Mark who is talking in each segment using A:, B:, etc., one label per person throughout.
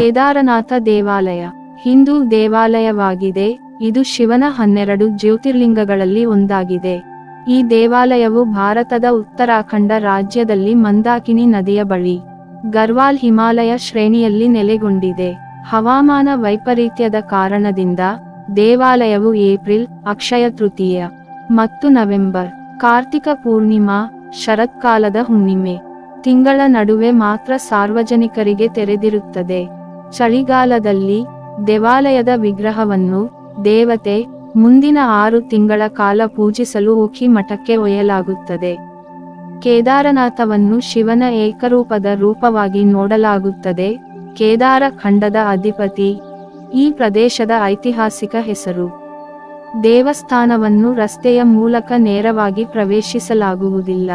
A: ಕೇದಾರನಾಥ ದೇವಾಲಯ. ಹಿಂದೂ ದೇವಾಲಯವಾಗಿದೆ. ಇದು ಶಿವನ ಹನ್ನೆರಡು ಜ್ಯೋತಿರ್ಲಿಂಗಗಳಲ್ಲಿ ಒಂದಾಗಿದೆ. ಈ ದೇವಾಲಯವು ಭಾರತದ ಉತ್ತರಾಖಂಡ ರಾಜ್ಯದಲ್ಲಿ ಮಂದಾಕಿನಿ ನದಿಯ ಬಳಿ, ಗರ್ವಾಲ್ ಹಿಮಾಲಯ ಶ್ರೇಣಿಯಲ್ಲಿ ನೆಲೆಗೊಂಡಿದೆ. ಹವಾಮಾನ ವೈಪರೀತ್ಯದ ಕಾರಣದಿಂದ ದೇವಾಲಯವು ಏಪ್ರಿಲ್, ಅಕ್ಷಯ ತೃತೀಯ ಮತ್ತು ನವೆಂಬರ್, ಕಾರ್ತಿಕ ಪೂರ್ಣಿಮಾ, ಶರತ್ಕಾಲದ ಹುಣ್ಣಿಮೆ ತಿಂಗಳ ನಡುವೆ ಮಾತ್ರ ಸಾರ್ವಜನಿಕರಿಗೆ ತೆರೆದಿರುತ್ತದೆ. ಚಳಿಗಾಲದಲ್ಲಿ ದೇವಾಲಯದ ವಿಗ್ರಹವನ್ನು ದೇವತೆ ಮುಂದಿನ ಆರು ತಿಂಗಳ ಕಾಲ ಪೂಜಿಸಲು ಉಖಿ ಮಠಕ್ಕೆ ಒಯ್ಯಲಾಗುತ್ತದೆ. ಕೇದಾರನಾಥವನ್ನು ಶಿವನ ಏಕರೂಪದ ರೂಪವಾಗಿ ನೋಡಲಾಗುತ್ತದೆ. ಕೇದಾರ ಖಂಡದ ಅಧಿಪತಿ. ಈ ಪ್ರದೇಶದ ಐತಿಹಾಸಿಕ ಹೆಸರು. ದೇವಸ್ಥಾನವನ್ನು ರಸ್ತೆಯ ಮೂಲಕ ನೇರವಾಗಿ ಪ್ರವೇಶಿಸಲಾಗುವುದಿಲ್ಲ.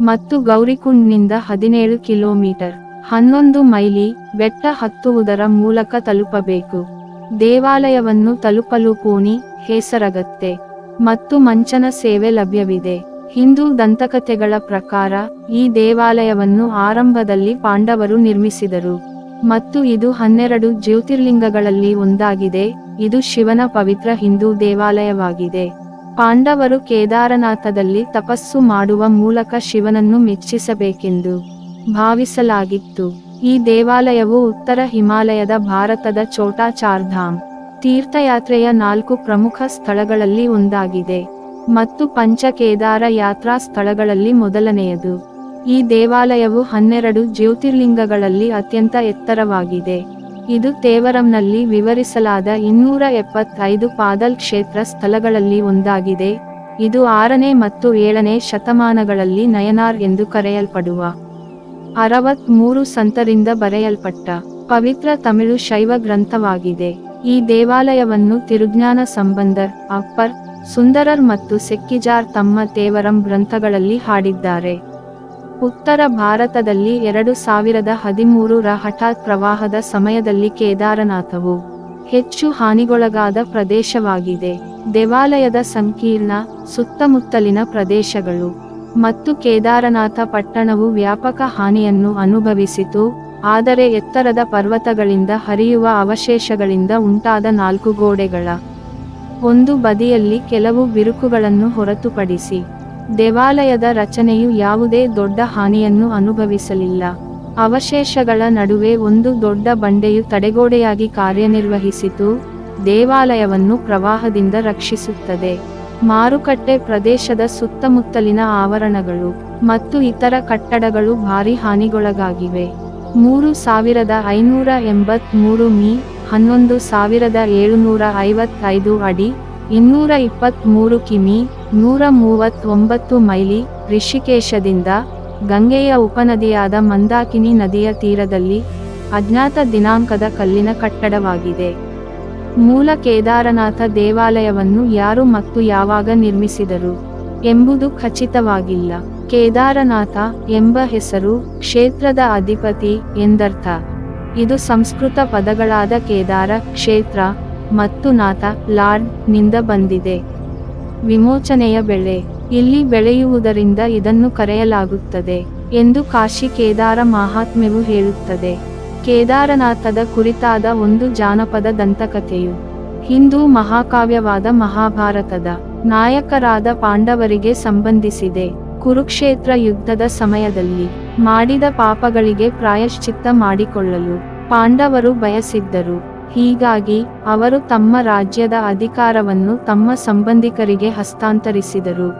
A: ಮತ್ತು ಗೌರಿಕುಂಡ್ನಿಂದ ಹದಿನೇಳು ಕಿಲೋಮೀಟರ್. ಹನ್ನೊಂದು ಮೈಲಿ ಬೆಟ್ಟ ಹತ್ತುವುದರ ಮೂಲಕ ತಲುಪಬೇಕು. ದೇವಾಲಯವನ್ನು ತಲುಪಲು ಕೋಣಿ ಹೇಸರಗತ್ತೆ. ಮತ್ತು ಮಂಚನ ಸೇವೆ ಲಭ್ಯವಿದೆ. ಹಿಂದೂ ದಂತಕಥೆಗಳ ಪ್ರಕಾರ ಈ ದೇವಾಲಯವನ್ನು ಆರಂಭದಲ್ಲಿ ಪಾಂಡವರು ನಿರ್ಮಿಸಿದರು. ಮತ್ತು ಇದು ಹನ್ನೆರಡು ಜ್ಯೋತಿರ್ಲಿಂಗಗಳಲ್ಲಿ ಒಂದಾಗಿದೆ. ಇದು ಶಿವನ ಪವಿತ್ರ ಹಿಂದೂ ದೇವಾಲಯವಾಗಿದೆ. ಪಾಂಡವರು ಕೇದಾರನಾಥದಲ್ಲಿ ತಪಸ್ಸು ಮಾಡುವ ಮೂಲಕ ಶಿವನನ್ನು ಮೆಚ್ಚಿಸಬೇಕೆಂದು ಭಾವಿಸಲಾಗಿತ್ತು. ಈ ದೇವಾಲಯವು ಉತ್ತರ ಹಿಮಾಲಯದ ಭಾರತದ ಚೋಟಾ ಚಾರ್ಧಾಮ್ ತೀರ್ಥಯಾತ್ರೆಯ ನಾಲ್ಕು ಪ್ರಮುಖ ಸ್ಥಳಗಳಲ್ಲಿ ಒಂದಾಗಿದೆ ಮತ್ತು ಪಂಚಕೇದಾರ ಯಾತ್ರಾ ಸ್ಥಳಗಳಲ್ಲಿ ಮೊದಲನೆಯದು. ಈ ದೇವಾಲಯವು ಹನ್ನೆರಡು ಜ್ಯೋತಿರ್ಲಿಂಗಗಳಲ್ಲಿ ಅತ್ಯಂತ ಎತ್ತರವಾಗಿದೆ. ಇದು ತೇವರಂನಲ್ಲಿ ವಿವರಿಸಲಾದ ಇನ್ನೂರ ಎಪ್ಪತ್ತೈದು ಪಾದಲ್ ಕ್ಷೇತ್ರ ಸ್ಥಳಗಳಲ್ಲಿ ಒಂದಾಗಿದೆ. ಇದು ಆರನೇ ಮತ್ತು ಏಳನೇ ಶತಮಾನಗಳಲ್ಲಿ ನಯನಾರ್ ಎಂದು ಕರೆಯಲ್ಪಡುವ ಅರವತ್ಮೂರು ಸಂತರಿಂದ ಬರೆಯಲ್ಪಟ್ಟ ಪವಿತ್ರ ತಮಿಳು ಶೈವ ಗ್ರಂಥವಾಗಿದೆ. ಈ ದೇವಾಲಯವನ್ನು ತಿರುಜ್ಞಾನ ಸಂಬಂಧರ್ ಅಪ್ಪರ್, ಸುಂದರರ್ ಮತ್ತು ಸೆಕ್ಕಿಜಾರ್ ತಮ್ಮ ತೇವರಂ ಗ್ರಂಥಗಳಲ್ಲಿ ಹಾಡಿದ್ದಾರೆ. ಉತ್ತರ ಭಾರತದಲ್ಲಿ ಎರಡು ಸಾವಿರದ ಹದಿಮೂರರ ಹಠಾತ್ ಪ್ರವಾಹದ ಸಮಯದಲ್ಲಿ ಕೇದಾರನಾಥವು ಹೆಚ್ಚು ಹಾನಿಗೊಳಗಾದ ಪ್ರದೇಶವಾಗಿದೆ. ದೇವಾಲಯದ ಸಂಕೀರ್ಣ, ಸುತ್ತಮುತ್ತಲಿನ ಪ್ರದೇಶಗಳು ಮತ್ತು ಕೇದಾರನಾಥ ಪಟ್ಟಣವು ವ್ಯಾಪಕ ಹಾನಿಯನ್ನು ಅನುಭವಿಸಿತು, ಆದರೆ ಎತ್ತರದ ಪರ್ವತಗಳಿಂದ ಹರಿಯುವ ಅವಶೇಷಗಳಿಂದ ಉಂಟಾದ ನಾಲ್ಕು ಗೋಡೆಗಳ ಒಂದು ಬದಿಯಲ್ಲಿ ಕೆಲವು ಬಿರುಕುಗಳನ್ನು ಹೊರತುಪಡಿಸಿ. ದೇವಾಲಯದ ರಚನೆಯು ಯಾವುದೇ ದೊಡ್ಡ ಹಾನಿಯನ್ನು ಅನುಭವಿಸಲಿಲ್ಲ. ಅವಶೇಷಗಳ ನಡುವೆ ಒಂದು ದೊಡ್ಡ ಬಂಡೆಯು ತಡೆಗೋಡೆಯಾಗಿ ಕಾರ್ಯನಿರ್ವಹಿಸಿತು, ದೇವಾಲಯವನ್ನು ಪ್ರವಾಹದಿಂದ ರಕ್ಷಿಸುತ್ತದೆ. ಮಾರುಕಟ್ಟೆ ಪ್ರದೇಶದ ಸುತ್ತಮುತ್ತಲಿನ ಆವರಣಗಳು ಮತ್ತು ಇತರ ಕಟ್ಟಡಗಳು ಭಾರಿ ಹಾನಿಗೊಳಗಾಗಿವೆ. ಮೂರು ಸಾವಿರದ ಐನೂರ ಎಂಬತ್ಮೂರು ಮೀ ಹನ್ನೊಂದು ಸಾವಿರದ ಏಳುನೂರ ಐವತ್ತೈದು ಅಡಿ, ಇನ್ನೂರ ಇಪ್ಪತ್ತ್ಮೂರು ಕಿಮಿ, ನೂರ ಮೂವತ್ತೊಂಬತ್ತು ಮೈಲಿ ಋಷಿಕೇಶದಿಂದ ಗಂಗೆಯ ಉಪನದಿಯಾದ ಮಂದಾಕಿನಿ ನದಿಯ ತೀರದಲ್ಲಿ ಅಜ್ಞಾತ ದಿನಾಂಕದ ಕಲ್ಲಿನ ಕಟ್ಟಡವಾಗಿದೆ. ಮೂಲ ಕೇದಾರನಾಥ ದೇವಾಲಯವನ್ನು ಯಾರು ಮತ್ತು ಯಾವಾಗ ನಿರ್ಮಿಸಿದರು ಎಂಬುದು ಖಚಿತವಾಗಿಲ್ಲ. ಕೇದಾರನಾಥ ಎಂಬ ಹೆಸರು ಕ್ಷೇತ್ರದ ಅಧಿಪತಿ ಎಂದರ್ಥ. ಇದು ಸಂಸ್ಕೃತ ಪದಗಳಾದ ಕೇದಾರ, ಕ್ಷೇತ್ರ ಮತ್ತು ನಾಥ, ಲಾರ್ಡ್ನಿಂದ ಬಂದಿದೆ. ವಿಮೋಚನೆಯ ಬೆಳೆ. ಇಲ್ಲಿ ಬೆಳೆಯುವುದರಿಂದ ಇದನ್ನು ಕರೆಯಲಾಗುತ್ತದೆ ಎಂದು ಕಾಶಿ ಕೇದಾರ ಮಹಾತ್ಮೆವು ಹೇಳುತ್ತದೆ. ಕೇದಾರನಾಥದ ಕುರಿತಾದ ಒಂದು ಜಾನಪದ ದಂತಕಥೆಯು. ಹಿಂದೂ ಮಹಾಕಾವ್ಯವಾದ ಮಹಾಭಾರತದ ನಾಯಕರಾದ ಪಾಂಡವರಿಗೆ ಸಂಬಂಧಿಸಿದೆ. ಕುರುಕ್ಷೇತ್ರ ಯುದ್ಧದ ಸಮಯದಲ್ಲಿ ಮಾಡಿದ ಪಾಪಗಳಿಗೆ ಪ್ರಾಯಶ್ಚಿತ್ತ ಮಾಡಿಕೊಳ್ಳಲು ಪಾಂಡವರು ಬಯಸಿದ್ದರು. ಹೀಗಾಗಿ ಅವರು ತಮ್ಮ ರಾಜ್ಯದ ಅಧಿಕಾರವನ್ನು ತಮ್ಮ ಸಂಬಂಧಿಕರಿಗೆ ಹಸ್ತಾಂತರಿಸಿದರು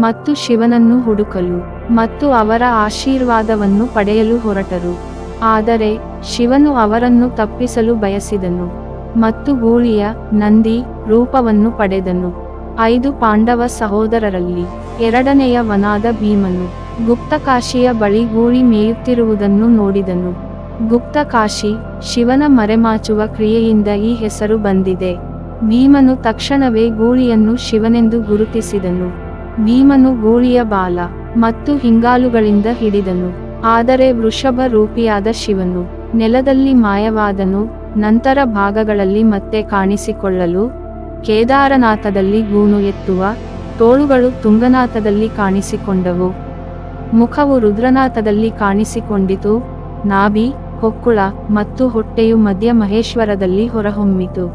A: ಮತ್ತು ಶಿವನನ್ನು ಹುಡುಕಲು ಮತ್ತು ಅವರ ಆಶೀರ್ವಾದವನ್ನು ಪಡೆಯಲು ಹೊರಟರು. ಆದರೆ ಶಿವನು ಅವರನ್ನು ತಪ್ಪಿಸಲು ಬಯಸಿದನು ಮತ್ತು ಗೂಳಿಯ ನಂದಿ ರೂಪವನ್ನು ಪಡೆದನು. ಐದು ಪಾಂಡವ ಸಹೋದರರಲ್ಲಿ ಎರಡನೆಯ ವನಾದ ಭೀಮನು ಗುಪ್ತಕಾಶಿಯ ಬಳಿ ಗೂಳಿ ಮೇಯುತ್ತಿರುವುದನ್ನು ನೋಡಿದನು. ಗುಪ್ತಕಾಶಿ ಶಿವನ ಮರೆಮಾಚುವ ಕ್ರಿಯೆಯಿಂದ ಈ ಹೆಸರು ಬಂದಿದೆ. ಭೀಮನು ತಕ್ಷಣವೇ ಗೂಳಿಯನ್ನು ಶಿವನೆಂದು ಗುರುತಿಸಿದನು. ಭೀಮನು ಗೂಳಿಯ ಬಾಲ ಮತ್ತು ಹಿಂಗಾಲುಗಳಿಂದ ಹಿಡಿದನು. ಆದರೆ ವೃಷಭ ರೂಪಿಯಾದ ಶಿವನು ನೆಲದಲ್ಲಿ ಮಾಯವಾದನು, ನಂತರ ಭಾಗಗಳಲ್ಲಿ ಮತ್ತೆ ಕಾಣಿಸಿಕೊಳ್ಳಲು ಕೇದಾರನಾಥದಲ್ಲಿ ಗೂನು ಎತ್ತುವ ತೋಳುಗಳು ತುಂಗನಾಥದಲ್ಲಿ ಕಾಣಿಸಿಕೊಂಡವು. ಮುಖವು ರುದ್ರನಾಥದಲ್ಲಿ ಕಾಣಿಸಿಕೊಂಡಿತು, ನಾಭಿ ಹೊಕ್ಕುಳ ಮತ್ತು ಹೊಟ್ಟೆಯು ಮಧ್ಯ ಮಹೇಶ್ವರದಲ್ಲಿ ಹೊರಹೊಮ್ಮಿತು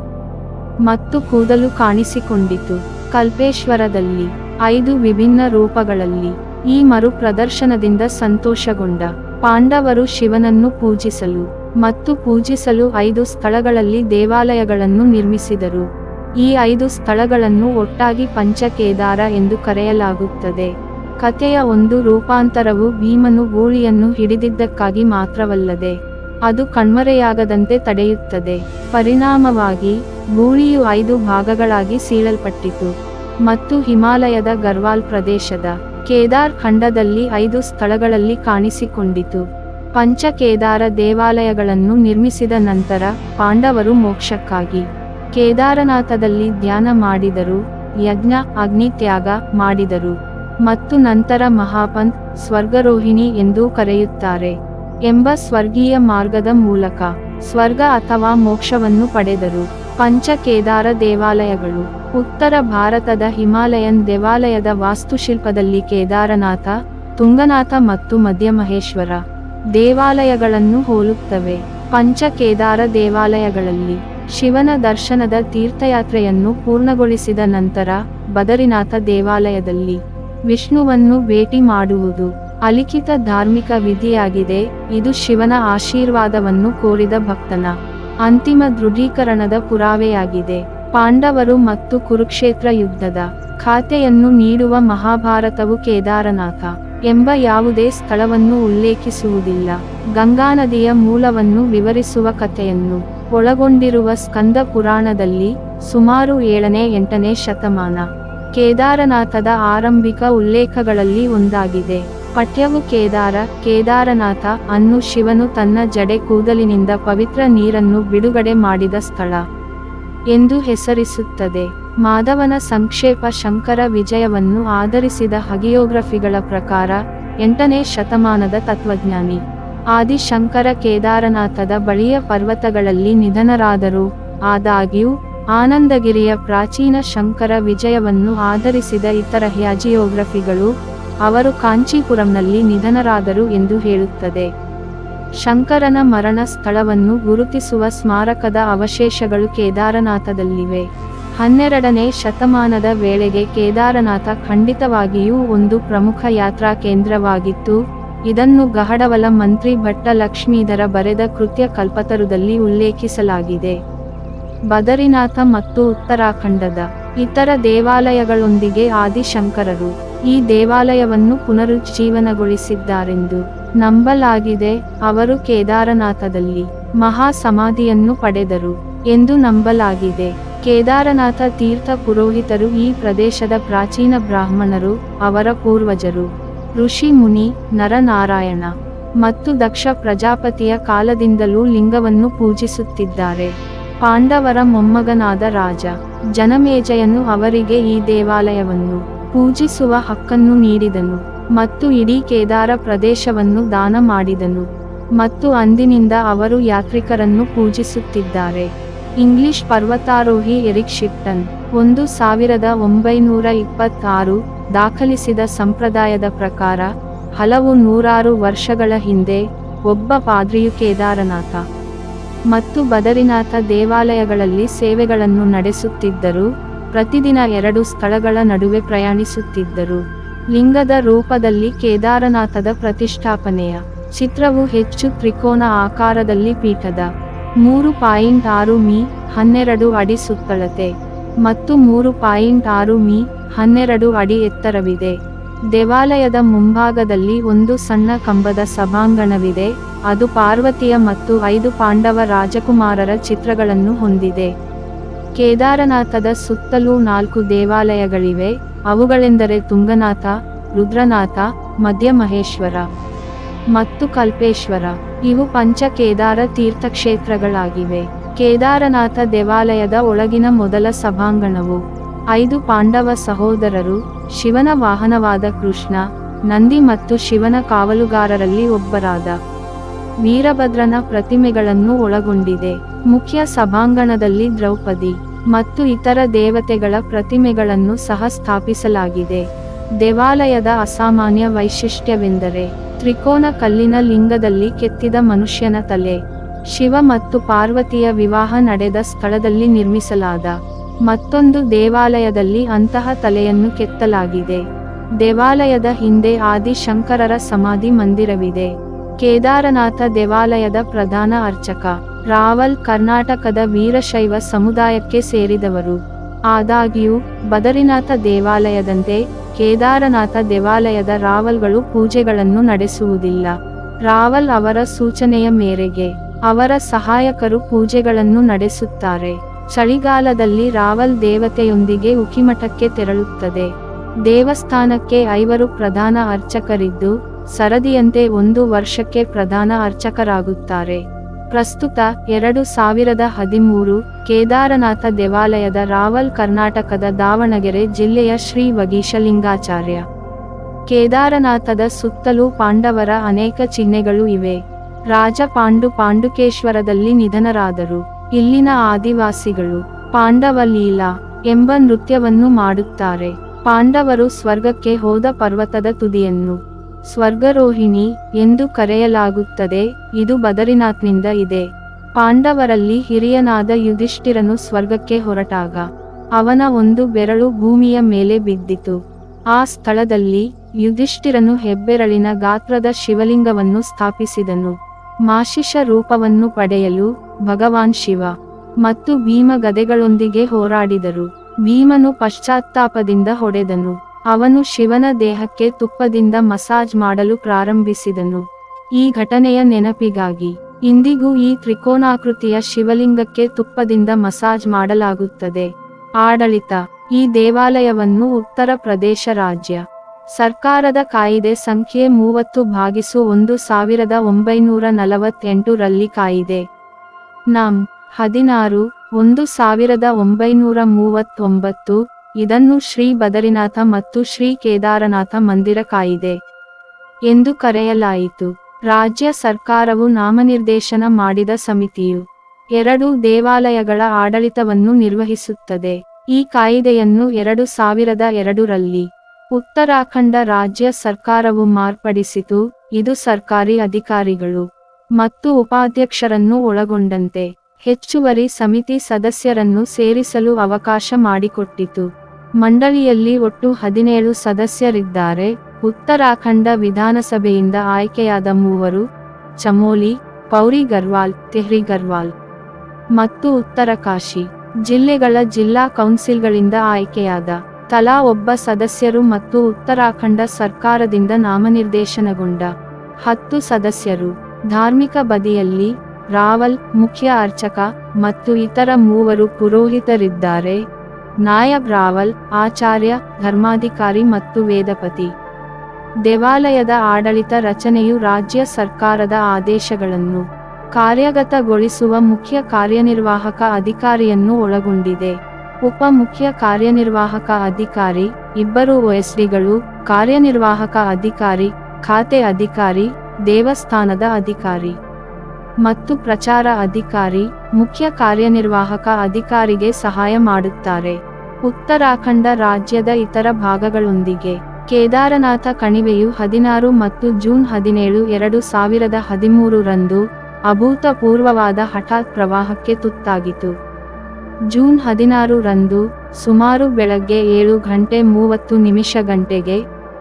A: ಮತ್ತು ಕೂದಲು ಕಾಣಿಸಿಕೊಂಡಿತು. ಕಲ್ಪೇಶ್ವರದಲ್ಲಿ ಐದು ವಿಭಿನ್ನ ರೂಪಗಳಲ್ಲಿ ಈ ಮರು ಪ್ರದರ್ಶನದಿಂದ ಸಂತೋಷಗೊಂಡ ಪಾಂಡವರು ಶಿವನನ್ನು ಪೂಜಿಸಲು ಮತ್ತು ಪೂಜಿಸಲು ಐದು ಸ್ಥಳಗಳಲ್ಲಿ ದೇವಾಲಯಗಳನ್ನು ನಿರ್ಮಿಸಿದರು. ಈ ಐದು ಸ್ಥಳಗಳನ್ನು ಒಟ್ಟಾಗಿ ಪಂಚಕೇದಾರ ಎಂದು ಕರೆಯಲಾಗುತ್ತದೆ. ಕಥೆಯ ಒಂದು ರೂಪಾಂತರವು ಭೀಮನು ಗೂಳಿಯನ್ನು ಹಿಡಿದಿದ್ದಕ್ಕಾಗಿ ಮಾತ್ರವಲ್ಲದೆ ಅದು ಕಣ್ಮರೆಯಾಗದಂತೆ ತಡೆಯುತ್ತದೆ. ಪರಿಣಾಮವಾಗಿ ಗೂಳಿಯು ಐದು ಭಾಗಗಳಾಗಿ ಸೀಳಲ್ಪಟ್ಟಿತು ಮತ್ತು ಹಿಮಾಲಯದ ಗರ್ವಾಲ್ ಪ್ರದೇಶದ ಕೇದಾರ್ ಖಂಡದಲ್ಲಿ ಐದು ಸ್ಥಳಗಳಲ್ಲಿ ಕಾಣಿಸಿಕೊಂಡಿತು. ಪಂಚಕೇದಾರ ದೇವಾಲಯಗಳನ್ನು ನಿರ್ಮಿಸಿದ ನಂತರ ಪಾಂಡವರು ಮೋಕ್ಷಕ್ಕಾಗಿ ಕೇದಾರನಾಥದಲ್ಲಿ ಧ್ಯಾನ ಮಾಡಿದರು, ಯಜ್ಞ ಅಗ್ನಿ ತ್ಯಾಗ ಮಾಡಿದರು ಮತ್ತು ನಂತರ ಮಹಾಪಂತ್ ಸ್ವರ್ಗರೋಹಿಣಿ ಎಂದೂ ಕರೆಯುತ್ತಾರೆ ಎಂಬ ಸ್ವರ್ಗೀಯ ಮಾರ್ಗದ ಮೂಲಕ ಸ್ವರ್ಗ ಅಥವಾ ಮೋಕ್ಷವನ್ನು ಪಡೆದರು. ಪಂಚಕೇದಾರ ದೇವಾಲಯಗಳು ಉತ್ತರ ಭಾರತದ ಹಿಮಾಲಯನ್ ದೇವಾಲಯದ ವಾಸ್ತುಶಿಲ್ಪದಲ್ಲಿ ಕೇದಾರನಾಥ, ತುಂಗನಾಥ ಮತ್ತು ಮಧ್ಯಮಹೇಶ್ವರ ದೇವಾಲಯಗಳನ್ನು ಹೋಲುತ್ತವೆ. ಪಂಚ ಕೇದಾರ ದೇವಾಲಯಗಳಲ್ಲಿ ಶಿವನ ದರ್ಶನದ ತೀರ್ಥಯಾತ್ರೆಯನ್ನು ಪೂರ್ಣಗೊಳಿಸಿದ ನಂತರ ಬದರಿನಾಥ ದೇವಾಲಯದಲ್ಲಿ ವಿಷ್ಣುವನ್ನು ಭೇಟಿ ಮಾಡುವುದು ಅಲಿಖಿತ ಧಾರ್ಮಿಕ ವಿಧಿಯಾಗಿದೆ. ಇದು ಶಿವನ ಆಶೀರ್ವಾದವನ್ನು ಕೋರಿದ ಭಕ್ತನ ಅಂತಿಮ ದೃಢೀಕರಣದ ಪುರಾವೆಯಾಗಿದೆ. ಪಾಂಡವರು ಮತ್ತು ಕುರುಕ್ಷೇತ್ರ ಯುದ್ಧದ ಖಾತೆಯನ್ನು ನೀಡುವ ಮಹಾಭಾರತವು ಕೇದಾರನಾಥ ಎಂಬ ಯಾವುದೇ ಸ್ಥಳವನ್ನು ಉಲ್ಲೇಖಿಸುವುದಿಲ್ಲ. ಗಂಗಾ ನದಿಯ ಮೂಲವನ್ನು ವಿವರಿಸುವ ಕಥೆಯನ್ನು ಒಳಗೊಂಡಿರುವ ಸ್ಕಂದ ಪುರಾಣದಲ್ಲಿ ಸುಮಾರು ಏಳನೇ ಎಂಟನೇ ಶತಮಾನ ಕೇದಾರನಾಥದ ಆರಂಭಿಕ ಉಲ್ಲೇಖಗಳಲ್ಲಿ ಒಂದಾಗಿದೆ. ಪಠ್ಯವು ಕೇದಾರ, ಕೇದಾರನಾಥ ಅನ್ನು ಶಿವನು ತನ್ನ ಜಡೆ ಕೂದಲಿನಿಂದ ಪವಿತ್ರ ನೀರನ್ನು ಬಿಡುಗಡೆ ಮಾಡಿದ ಸ್ಥಳ. ಎಂದು ಹೆಸರಿಸುತ್ತದೆ. ಮಾಧವನ ಸಂಕ್ಷೇಪ ಶಂಕರ ವಿಜಯವನ್ನು ಆಧರಿಸಿದ ಹಗಿಯೋಗ್ರಫಿಗಳ ಪ್ರಕಾರ, ಎಂಟನೇ ಶತಮಾನದ ತತ್ವಜ್ಞಾನಿ. ಆದಿಶಂಕರ ಕೇದಾರನಾಥದ ಬಳಿಯ ಪರ್ವತಗಳಲ್ಲಿ ನಿಧನರಾದರು. ಆದಾಗ್ಯೂ, ಆನಂದಗಿರಿಯ ಪ್ರಾಚೀನ ಶಂಕರ ವಿಜಯವನ್ನು ಆಧರಿಸಿದ ಇತರ ಹ್ಯಾಜಿಯೋಗ್ರಫಿಗಳು ಅವರು ಕಾಂಚೀಪುರಂನಲ್ಲಿ ನಿಧನರಾದರು ಎಂದು ಹೇಳುತ್ತದೆ. ಶಂಕರನ ಮರಣ ಸ್ಥಳವನ್ನು ಗುರುತಿಸುವ ಸ್ಮಾರಕದ ಅವಶೇಷಗಳು ಕೇದಾರನಾಥದಲ್ಲಿವೆ. ಹನ್ನೆರಡನೇ ಶತಮಾನದ ವೇಳೆಗೆ ಕೇದಾರನಾಥ ಖಂಡಿತವಾಗಿಯೂ ಒಂದು ಪ್ರಮುಖ ಯಾತ್ರಾ ಕೇಂದ್ರವಾಗಿತ್ತು. ಇದನ್ನು ಗಹಡವಲ ಮಂತ್ರಿ ಭಟ್ಟ ಲಕ್ಷ್ಮೀಧರ ಬರೆದ ಕೃತ್ಯ ಕಲ್ಪತರುದಲ್ಲಿ ಉಲ್ಲೇಖಿಸಲಾಗಿದೆ. ಬದರಿನಾಥ ಮತ್ತು ಉತ್ತರಾಖಂಡದ ಇತರ ದೇವಾಲಯಗಳೊಂದಿಗೆ ಆದಿಶಂಕರರು ಈ ದೇವಾಲಯವನ್ನು ಪುನರುಜ್ಜೀವನಗೊಳಿಸಿದ್ದಾರೆಂದು ನಂಬಲಾಗಿದೆ, ಅವರು ಕೇದಾರನಾಥದಲ್ಲಿ ಮಹಾ ಸಮಾಧಿಯನ್ನು ಪಡೆದರು ಎಂದು ನಂಬಲಾಗಿದೆ. ಕೇದಾರನಾಥ ತೀರ್ಥ ಪುರೋಹಿತರು ಈ ಪ್ರದೇಶದ ಪ್ರಾಚೀನ ಬ್ರಾಹ್ಮಣರು, ಅವರ ಪೂರ್ವಜರು, ಋಷಿ ಮುನಿ, ನರನಾರಾಯಣ ಮತ್ತು ದಕ್ಷ ಪ್ರಜಾಪತಿಯ ಕಾಲದಿಂದಲೂ ಲಿಂಗವನ್ನು ಪೂಜಿಸುತ್ತಿದ್ದಾರೆ. ಪಾಂಡವರ ಮೊಮ್ಮಗನಾದ ರಾಜ ಜನಮೇಜಯನು ಅವರಿಗೆ ಈ ದೇವಾಲಯವನ್ನು ಪೂಜಿಸುವ ಹಕ್ಕನ್ನು ನೀಡಿದನು. ಮತ್ತು ಇಡೀ ಕೇದಾರ ಪ್ರದೇಶವನ್ನು ದಾನ ಮಾಡಿದನು. ಮತ್ತು ಅಂದಿನಿಂದ ಅವರು ಯಾತ್ರಿಕರನ್ನು ಪೂಜಿಸುತ್ತಿದ್ದಾರೆ. ಇಂಗ್ಲಿಷ್ ಪರ್ವತಾರೋಹಿ ಎರಿಕ್ ಶಿಪ್ಟನ್, ಒಂದು ಸಾವಿರದ ಒಂಬೈನೂರ ಇಪ್ಪತ್ತಾರು, ದಾಖಲಿಸಿದ ಸಂಪ್ರದಾಯದ ಪ್ರಕಾರ, ಹಲವು ನೂರಾರು ವರ್ಷಗಳ ಹಿಂದೆ, ಒಬ್ಬ ಪಾದ್ರಿಯು ಕೇದಾರನಾಥ ಮತ್ತು ಬದರಿನಾಥ ದೇವಾಲಯಗಳಲ್ಲಿ ಸೇವೆಗಳನ್ನು ನಡೆಸುತ್ತಿದ್ದರು, ಪ್ರತಿದಿನ ಎರಡು ಸ್ಥಳಗಳ ನಡುವೆ ಪ್ರಯಾಣಿಸುತ್ತಿದ್ದರು. ಲಿಂಗದ ರೂಪದಲ್ಲಿ ಕೇದಾರನಾಥದ ಪ್ರತಿಷ್ಠಾಪನೆಯ ಚಿತ್ರವು ಹೆಚ್ಚು ತ್ರಿಕೋನ ಆಕಾರದಲ್ಲಿ ಪೀಠದ ಮೂರು ಪಾಯಿಂಟ್ ಆರು ಮೀ ಹನ್ನೆರಡು ಅಡಿ ಸುತ್ತಳತೆ ಮತ್ತು ಮೂರು ಪಾಯಿಂಟ್ ಆರು ಮೀ ಹನ್ನೆರಡು ಅಡಿ ಎತ್ತರವಿದೆ. ದೇವಾಲಯದ ಮುಂಭಾಗದಲ್ಲಿ ಒಂದು ಸಣ್ಣ ಕಂಬದ ಸಭಾಂಗಣವಿದೆ. ಅದು ಪಾರ್ವತಿಯ ಮತ್ತು ಐದು ಪಾಂಡವ ರಾಜಕುಮಾರರ ಚಿತ್ರಗಳನ್ನು ಹೊಂದಿದೆ. ಕೇದಾರನಾಥದ ಸುತ್ತಲೂ ನಾಲ್ಕು ದೇವಾಲಯಗಳಿವೆ. ಅವುಗಳೆಂದರೆ ತುಂಗನಾಥ, ರುದ್ರನಾಥ, ಮಧ್ಯಮಹೇಶ್ವರ ಮತ್ತು ಕಲ್ಪೇಶ್ವರ. ಇವು ಪಂಚ ಕೇದಾರ ತೀರ್ಥಕ್ಷೇತ್ರಗಳಾಗಿವೆ. ಕೇದಾರನಾಥ ದೇವಾಲಯದ ಒಳಗಿನ ಮೊದಲ ಸಭಾಂಗಣವು. ಐದು ಪಾಂಡವ ಸಹೋದರರು, ಶಿವನ ವಾಹನವಾದ ಕೃಷ್ಣ, ನಂದಿ ಮತ್ತು ಶಿವನ ಕಾವಲುಗಾರರಲ್ಲಿ ಒಬ್ಬರಾದ ವೀರಭದ್ರನ ಪ್ರತಿಮೆಗಳನ್ನು ಒಳಗೊಂಡಿದೆ. ಮುಖ್ಯ ಸಭಾಂಗಣದಲ್ಲಿ ದ್ರೌಪದಿ. ಮತ್ತು ಇತರ ದೇವತೆಗಳ ಪ್ರತಿಮೆಗಳನ್ನು ಸಹ ಸ್ಥಾಪಿಸಲಾಗಿದೆ. ದೇವಾಲಯದ ಅಸಾಮಾನ್ಯ ವೈಶಿಷ್ಟ್ಯವೆಂದರೆ, ತ್ರಿಕೋನ ಕಲ್ಲಿನ ಲಿಂಗದಲ್ಲಿ ಕೆತ್ತಿದ ಮನುಷ್ಯನ ತಲೆ, ಶಿವ ಮತ್ತು ಪಾರ್ವತಿಯ ವಿವಾಹ ನಡೆದ ಸ್ಥಳದಲ್ಲಿ ನಿರ್ಮಿಸಲಾದ ಮತ್ತೊಂದು ದೇವಾಲಯದಲ್ಲಿ ಅಂತಹ ತಲೆಯನ್ನು ಕೆತ್ತಲಾಗಿದೆ. ದೇವಾಲಯದ ಹಿಂದೆ ಆದಿಶಂಕರರ ಸಮಾಧಿ ಮಂದಿರವಿದೆ. ಕೇದಾರನಾಥ ದೇವಾಲಯದ ಪ್ರಧಾನ ಅರ್ಚಕ, ರಾವಲ್ ಕರ್ನಾಟಕದ ವೀರಶೈವ ಸಮುದಾಯಕ್ಕೆ ಸೇರಿದವರು. ಆದಾಗ್ಯೂ, ಬದರಿನಾಥ ದೇವಾಲಯದಂತೆ ಕೇದಾರನಾಥ ದೇವಾಲಯದ ರಾವಲ್ಗಳು ಪೂಜೆಗಳನ್ನು ನಡೆಸುವುದಿಲ್ಲ. ರಾವಲ್ ಅವರ ಸೂಚನೆಯ ಮೇರೆಗೆ, ಅವರ ಸಹಾಯಕರು ಪೂಜೆಗಳನ್ನು ನಡೆಸುತ್ತಾರೆ. ಚಳಿಗಾಲದಲ್ಲಿ ರಾವಲ್ ದೇವತೆಯೊಂದಿಗೆ ಉಕಿಮಠಕ್ಕೆ ತೆರಳುತ್ತದೆ. ದೇವಸ್ಥಾನಕ್ಕೆ ಐವರು ಪ್ರಧಾನ ಅರ್ಚಕರಿದ್ದು ಸರದಿಯಂತೆ ಒಂದು ವರ್ಷಕ್ಕೆ ಪ್ರಧಾನ ಅರ್ಚಕರಾಗುತ್ತಾರೆ. ಪ್ರಸ್ತುತ ಎರಡು ಸಾವಿರದ ಹದಿಮೂರು ಕೇದಾರನಾಥ ದೇವಾಲಯದ ರಾವಲ್ ಕರ್ನಾಟಕದ ದಾವಣಗೆರೆ ಜಿಲ್ಲೆಯ ಶ್ರೀ ವಗೀಶಲಿಂಗಾಚಾರ್ಯ. ಕೇದಾರನಾಥದ ಸುತ್ತಲೂ ಪಾಂಡವರ ಅನೇಕ ಚಿಹ್ನೆಗಳು ಇವೆ. ರಾಜ ಪಾಂಡು ಪಾಂಡುಕೇಶ್ವರದಲ್ಲಿ ನಿಧನರಾದರು. ಇಲ್ಲಿನ ಆದಿವಾಸಿಗಳು ಪಾಂಡವ ಲೀಲಾ ಎಂಬ ನೃತ್ಯವನ್ನು ಮಾಡುತ್ತಾರೆ. ಪಾಂಡವರು ಸ್ವರ್ಗಕ್ಕೆ ಹೋದ ಪರ್ವತದ ತುದಿಯನ್ನು ಸ್ವರ್ಗರೋಹಿಣಿ ಎಂದು ಕರೆಯಲಾಗುತ್ತದೆ, ಇದು ಬದರಿನಾಥ್ನಿಂದ ಇದೆ. ಪಾಂಡವರಲ್ಲಿ ಹಿರಿಯನಾದ ಯುಧಿಷ್ಠಿರನು ಸ್ವರ್ಗಕ್ಕೆ ಹೊರಟಾಗ, ಅವನ ಒಂದು ಬೆರಳು ಭೂಮಿಯ ಮೇಲೆ ಬಿದ್ದಿತು. ಆ ಸ್ಥಳದಲ್ಲಿ ಯುಧಿಷ್ಠಿರನು ಹೆಬ್ಬೆರಳಿನ ಗಾತ್ರದ ಶಿವಲಿಂಗವನ್ನು ಸ್ಥಾಪಿಸಿದನು. ಮಾಶಿಷ ರೂಪವನ್ನು ಪಡೆಯಲು ಭಗವಾನ್ ಶಿವ ಮತ್ತು ಭೀಮ ಗದೆಗಳೊಂದಿಗೆ ಹೋರಾಡಿದರು. ಭೀಮನು ಪಶ್ಚಾತ್ತಾಪದಿಂದ ಹೊಡೆದನು. ಅವನು ಶಿವನ ದೇಹಕ್ಕೆ ತುಪ್ಪದಿಂದ ಮಸಾಜ್ ಮಾಡಲು ಪ್ರಾರಂಭಿಸಿದನು. ಈ ಘಟನೆಯ ನೆನಪಿಗಾಗಿ ಇಂದಿಗೂ ಈ ತ್ರಿಕೋನಾಕೃತಿಯ ಶಿವಲಿಂಗಕ್ಕೆ ತುಪ್ಪದಿಂದ ಮಸಾಜ್ ಮಾಡಲಾಗುತ್ತದೆ. ಆಡಳಿತ, ಈ ದೇವಾಲಯವನ್ನು ಉತ್ತರ ಪ್ರದೇಶ ರಾಜ್ಯ ಸರ್ಕಾರದ ಕಾಯಿದೆ ಸಂಖ್ಯೆ ಮೂವತ್ತು ಭಾಗಿಸು ಒಂದು ಸಾವಿರದ ಒಂಬೈನೂರ ನಲವತ್ತೆಂಟು ರಲ್ಲಿ ಕಾಯಿದೆ. ನಂ ಹದಿನಾರು, ಒಂದು ಸಾವಿರದ ಒಂಬೈನೂರ ಮೂವತ್ತೊಂಬತ್ತು ಇದನ್ನು ಶ್ರೀ ಬದರಿನಾಥ ಮತ್ತು ಶ್ರೀ ಕೇದಾರನಾಥ ಮಂದಿರ ಕಾಯಿದೆ ಎಂದು ಕರೆಯಲಾಯಿತು. ರಾಜ್ಯ ಸರ್ಕಾರವು ನಾಮನಿರ್ದೇಶನ ಮಾಡಿದ ಸಮಿತಿಯು ಎರಡು ದೇವಾಲಯಗಳ ಆಡಳಿತವನ್ನು ನಿರ್ವಹಿಸುತ್ತದೆ. ಈ ಕಾಯಿದೆಯನ್ನು ಎರಡು ಸಾವಿರದ ಎರಡರಲ್ಲಿ ಉತ್ತರಾಖಂಡ ರಾಜ್ಯ ಸರ್ಕಾರವು ಮಾರ್ಪಡಿಸಿತು. ಇದು ಸರ್ಕಾರಿ ಅಧಿಕಾರಿಗಳು ಮತ್ತು ಉಪಾಧ್ಯಕ್ಷರನ್ನು ಒಳಗೊಂಡಂತೆ ಹೆಚ್ಚುವರಿ ಸಮಿತಿ ಸದಸ್ಯರನ್ನು ಸೇರಿಸಲು ಅವಕಾಶ ಮಾಡಿಕೊಟ್ಟಿತು. ಮಂಡಳಿಯಲ್ಲಿ ಒಟ್ಟು ಹದಿನೇಳು ಸದಸ್ಯರಿದ್ದಾರೆ. ಉತ್ತರಾಖಂಡ ವಿಧಾನಸಭೆಯಿಂದ ಆಯ್ಕೆಯಾದ ಮೂವರು, ಚಮೋಲಿ, ಪೌರಿ ಗರ್ವಾಲ್, ತೆಹ್ರಿ ಗರ್ವಾಲ್ ಮತ್ತು ಉತ್ತರಕಾಶಿ. ಜಿಲ್ಲೆಗಳ ಜಿಲ್ಲಾ ಕೌನ್ಸಿಲ್ಗಳಿಂದ ಆಯ್ಕೆಯಾದ ತಲಾ ಒಬ್ಬ ಸದಸ್ಯರು ಮತ್ತು ಉತ್ತರಾಖಂಡ ಸರ್ಕಾರದಿಂದ ನಾಮನಿರ್ದೇಶನಗೊಂಡ ಹತ್ತು ಸದಸ್ಯರು. ಧಾರ್ಮಿಕ ಬದಿಯಲ್ಲಿ ರಾವಲ್, ಮುಖ್ಯ ಅರ್ಚಕ ಮತ್ತು ಇತರ ಮೂವರು ಪುರೋಹಿತರಿದ್ದಾರೆ. ನಾಯಬ್ ರಾವಲ್ ಆಚಾರ್ಯ, ಧರ್ಮಾಧಿಕಾರಿ ಮತ್ತು ವೇದಪತಿ. ದೇವಾಲಯದ ಆಡಳಿತ ರಚನೆಯು ರಾಜ್ಯ ಸರ್ಕಾರದ ಆದೇಶಗಳನ್ನು ಕಾರ್ಯಗತಗೊಳಿಸುವ ಮುಖ್ಯ ಕಾರ್ಯನಿರ್ವಾಹಕ ಅಧಿಕಾರಿಯನ್ನು ಒಳಗೊಂಡಿದೆ. ಉಪ ಮುಖ್ಯ ಕಾರ್ಯನಿರ್ವಾಹಕ ಅಧಿಕಾರಿ, ಇಬ್ಬರು ಒಎಸ್ಡಿಗಳು ಕಾರ್ಯನಿರ್ವಾಹಕ ಅಧಿಕಾರಿ, ಖಾತೆ ಅಧಿಕಾರಿ, ದೇವಸ್ಥಾನದ ಅಧಿಕಾರಿ ಮತ್ತು ಪ್ರಚಾರ ಅಧಿಕಾರಿ, ಮುಖ್ಯ ಕಾರ್ಯನಿರ್ವಾಹಕ ಅಧಿಕಾರಿಗೆ ಸಹಾಯ ಮಾಡುತ್ತಾರೆ. ಉತ್ತರಾಖಂಡ ರಾಜ್ಯದ ಇತರ ಭಾಗಗಳೊಂದಿಗೆ. ಕೇದಾರನಾಥ ಕಣಿವೆಯು ಹದಿನಾರು ಮತ್ತು ಜೂನ್ ಹದಿನೇಳು ಎರಡು ಸಾವಿರದ ಹದಿಮೂರರಂದು ಅಭೂತಪೂರ್ವವಾದ ಹಠಾತ್ ಪ್ರವಾಹಕ್ಕೆ ತುತ್ತಾಗಿತು ಜೂನ್ ಹದಿನಾರರಂದು ಸುಮಾರು ಬೆಳಗ್ಗೆ ಏಳು ಗಂಟೆ ಮೂವತ್ತು ನಿಮಿಷ ಗಂಟೆಗೆ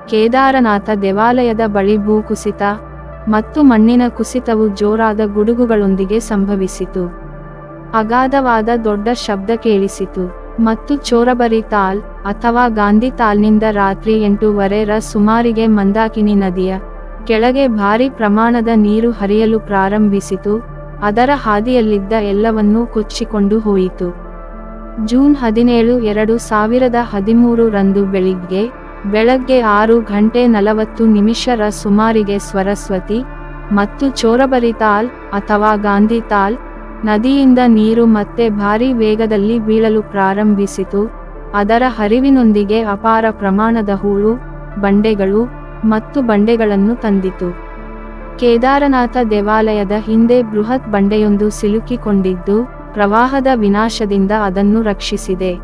A: ಕೇದಾರನಾಥ ದೇವಾಲಯದ ಬಳಿ ಭೂಕುಸಿತ ಮತ್ತು ಮಣ್ಣಿನ ಕುಸಿತವು ಜೋರಾದ ಗುಡುಗುಗಳೊಂದಿಗೆ ಸಂಭವಿಸಿತು. ಅಗಾಧವಾದ ದೊಡ್ಡ ಶಬ್ದ ಕೇಳಿಸಿತು. ಮತ್ತು ಚೋರಬರಿ ತಾಲ್ ಅಥವಾ ಗಾಂಧಿ ತಾಲ್ನಿಂದ ರಾತ್ರಿ ಎಂಟೂವರೆ ರ ಸುಮಾರಿಗೆ ಮಂದಾಕಿನಿ ನದಿಯ ಕೆಳಗೆ ಭಾರಿ ಪ್ರಮಾಣದ ನೀರು ಹರಿಯಲು ಪ್ರಾರಂಭಿಸಿತು, ಅದರ ಹಾದಿಯಲ್ಲಿದ್ದ ಎಲ್ಲವನ್ನೂ ಕೊಚ್ಚಿಕೊಂಡು ಹೋಯಿತು. ಜೂನ್ ಹದಿನೇಳು ಎರಡು ಸಾವಿರದ ಹದಿಮೂರು ರಂದು ಬೆಳಿಗ್ಗೆ, ಬೆಳಗ್ಗೆ ಆರು ಗಂಟೆ ನಲವತ್ತು ನಿಮಿಷರ ಸುಮಾರಿಗೆ ಸ್ವರಸ್ವತಿ ಮತ್ತು ಚೋರಬರಿ ತಾಲ್ ಅಥವಾ ಗಾಂಧಿ ತಾಲ್ ನದಿಯಿಂದ ನೀರು ಮತ್ತೆ ಭಾರೀ ವೇಗದಲ್ಲಿ ಬೀಳಲು ಪ್ರಾರಂಭಿಸಿತು. ಅದರ ಹರಿವಿನೊಂದಿಗೆ ಅಪಾರ ಪ್ರಮಾಣದ ಹೂಳು, ಬಂಡೆಗಳು ಮತ್ತು ಬಂಡೆಗಳನ್ನು ತಂದಿತು. ಕೇದಾರನಾಥ ದೇವಾಲಯದ ಹಿಂದೆ ಬೃಹತ್ ಬಂಡೆಯೊಂದು ಸಿಲುಕಿಕೊಂಡಿದ್ದು, ಪ್ರವಾಹದ ವಿನಾಶದಿಂದ ಅದನ್ನು ರಕ್ಷಿಸಿದೆ.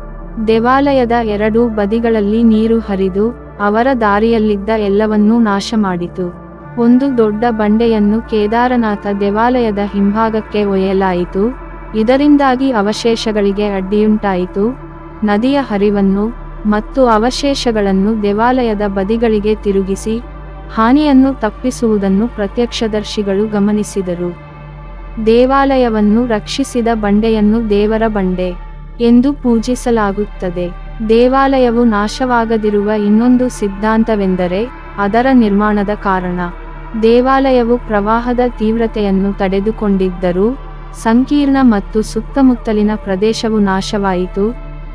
A: ದೇವಾಲಯದ ಎರಡೂ ಬದಿಗಳಲ್ಲಿ ನೀರು ಹರಿದು, ಅವರ ದಾರಿಯಲ್ಲಿದ್ದ ಎಲ್ಲವನ್ನೂ ನಾಶ ಮಾಡಿತು ಒಂದು ದೊಡ್ಡ ಬಂಡೆಯನ್ನು ಕೇದಾರನಾಥ ದೇವಾಲಯದ ಹಿಂಭಾಗಕ್ಕೆ ಒಯ್ಯಲಾಯಿತು. ಇದರಿಂದಾಗಿ ಅವಶೇಷಗಳಿಗೆ ಅಡ್ಡಿಯುಂಟಾಯಿತು. ನದಿಯ ಹರಿವನ್ನು ಮತ್ತು ಅವಶೇಷಗಳನ್ನು ದೇವಾಲಯದ ಬದಿಗಳಿಗೆ ತಿರುಗಿಸಿ ಹಾನಿಯನ್ನು ತಪ್ಪಿಸುವುದನ್ನು ಪ್ರತ್ಯಕ್ಷದರ್ಶಿಗಳು ಗಮನಿಸಿದರು. ದೇವಾಲಯವನ್ನು ರಕ್ಷಿಸಿದ ಬಂಡೆಯನ್ನು ದೇವರ ಬಂಡೆ ಎಂದು ಪೂಜಿಸಲಾಗುತ್ತದೆ. ದೇವಾಲಯವು ನಾಶವಾಗದಿರುವ ಇನ್ನೊಂದು ಸಿದ್ಧಾಂತವೆಂದರೆ ಅದರ ನಿರ್ಮಾಣದ ಕಾರಣ. ದೇವಾಲಯವು ಪ್ರವಾಹದ ತೀವ್ರತೆಯನ್ನು ತಡೆದುಕೊಂಡಿದ್ದರೂ, ಸಂಕೀರ್ಣ ಮತ್ತು ಸುತ್ತಮುತ್ತಲಿನ ಪ್ರದೇಶವು ನಾಶವಾಯಿತು.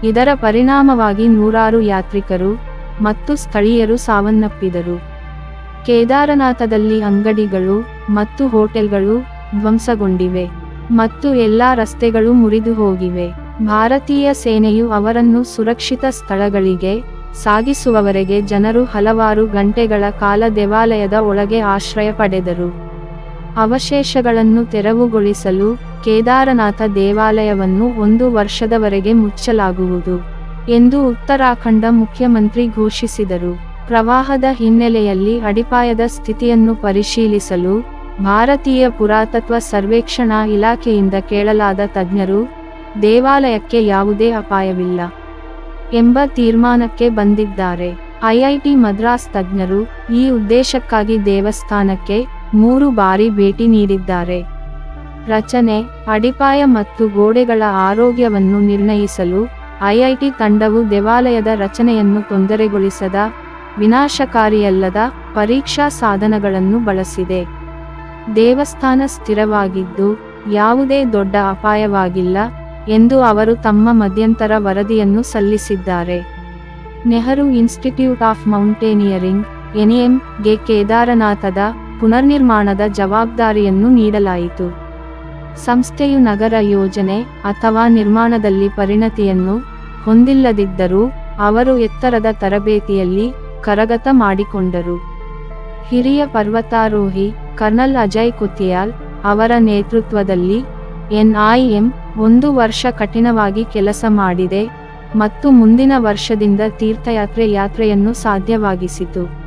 A: ಇದರ ಪರಿಣಾಮವಾಗಿ ನೂರಾರು ಯಾತ್ರಿಕರು ಮತ್ತು ಸ್ಥಳೀಯರು ಸಾವನ್ನಪ್ಪಿದರು. ಕೇದಾರನಾಥದಲ್ಲಿ ಅಂಗಡಿಗಳು ಮತ್ತು ಹೋಟೆಲ್ಗಳು ಧ್ವಂಸಗೊಂಡಿವೆ ಮತ್ತು ಎಲ್ಲಾ ರಸ್ತೆಗಳು ಮುರಿದು ಹೋಗಿವೆ ಭಾರತೀಯ ಸೇನೆಯು ಅವರನ್ನು ಸುರಕ್ಷಿತ ಸ್ಥಳಗಳಿಗೆ ಸಾಗಿಸುವವರೆಗೆ ಜನರು ಹಲವಾರು ಗಂಟೆಗಳ ಕಾಲ ದೇವಾಲಯದ ಒಳಗೆ ಆಶ್ರಯ ಪಡೆದರು. ಅವಶೇಷಗಳನ್ನು ತೆರವುಗೊಳಿಸಲು ಕೇದಾರನಾಥ ದೇವಾಲಯವನ್ನು ಒಂದು ವರ್ಷದವರೆಗೆ ಮುಚ್ಚಲಾಗುವುದು ಎಂದು ಉತ್ತರಾಖಂಡ ಮುಖ್ಯಮಂತ್ರಿ ಘೋಷಿಸಿದರು. ಪ್ರವಾಹದ ಹಿನ್ನೆಲೆಯಲ್ಲಿ ಅಡಿಪಾಯದ ಸ್ಥಿತಿಯನ್ನು ಪರಿಶೀಲಿಸಲು ಭಾರತೀಯ ಪುರಾತತ್ವ ಸರ್ವೇಕ್ಷಣಾ ಇಲಾಖೆಯಿಂದ ಕೇಳಲಾದ ತಜ್ಞರು, ದೇವಾಲಯಕ್ಕೆ ಯಾವುದೇ ಅಪಾಯವಿಲ್ಲ. ಎಂಬ ತೀರ್ಮಾನಕ್ಕೆ ಬಂದಿದ್ದಾರೆ. ಐಐಟಿ ಮದ್ರಾಸ್ ತಜ್ಞರು ಈ ಉದ್ದೇಶಕ್ಕಾಗಿ ದೇವಸ್ಥಾನಕ್ಕೆ ಮೂರು ಬಾರಿ ಭೇಟಿ ನೀಡಿದ್ದಾರೆ. ರಚನೆ, ಅಡಿಪಾಯ ಮತ್ತು ಗೋಡೆಗಳ ಆರೋಗ್ಯವನ್ನು ನಿರ್ಣಯಿಸಲು ಐಐಟಿ ತಂಡವು ದೇವಾಲಯದ ರಚನೆಯನ್ನು ತೊಂದರೆಗೊಳಿಸದ, ವಿನಾಶಕಾರಿಯಲ್ಲದ ಪರೀಕ್ಷಾ ಸಾಧನಗಳನ್ನು ಬಳಸಿದೆ. ದೇವಸ್ಥಾನ ಸ್ಥಿರವಾಗಿದ್ದು, ಯಾವುದೇ ದೊಡ್ಡ ಅಪಾಯವಾಗಿಲ್ಲ. ಎಂದು ಅವರು ತಮ್ಮ ಮಧ್ಯಂತರ ವರದಿಯನ್ನು ಸಲ್ಲಿಸಿದ್ದಾರೆ. ನೆಹರು ಇನ್ಸ್ಟಿಟ್ಯೂಟ್ ಆಫ್ ಮೌಂಟೇನಿಯರಿಂಗ್ ಎನ್ಎಂಗೆ ಕೇದಾರನಾಥದ ಪುನರ್ನಿರ್ಮಾಣದ ಜವಾಬ್ದಾರಿಯನ್ನು ನೀಡಲಾಯಿತು. ಸಂಸ್ಥೆಯು ನಗರ ಯೋಜನೆ ಅಥವಾ ನಿರ್ಮಾಣದಲ್ಲಿ ಪರಿಣತಿಯನ್ನು ಹೊಂದಿಲ್ಲದಿದ್ದರೂ, ಅವರು ಎತ್ತರದ ತರಬೇತಿಯಲ್ಲಿ ಕರಗತ ಮಾಡಿಕೊಂಡರು. ಹಿರಿಯ ಪರ್ವತಾರೋಹಿ ಕರ್ನಲ್ ಅಜಯ್ ಕುತಿಯಾಲ್ ಅವರ ನೇತೃತ್ವದಲ್ಲಿ ಎನ್ಐಎಂ ಒಂದು ವರ್ಷ ಕಠಿಣವಾಗಿ ಕೆಲಸ ಮಾಡಿದೆ ಮತ್ತು ಮುಂದಿನ ವರ್ಷದಿಂದ ತೀರ್ಥಯಾತ್ರೆ ಯಾತ್ರೆಯನ್ನು ಸಾಧ್ಯವಾಗಿಸಿತು.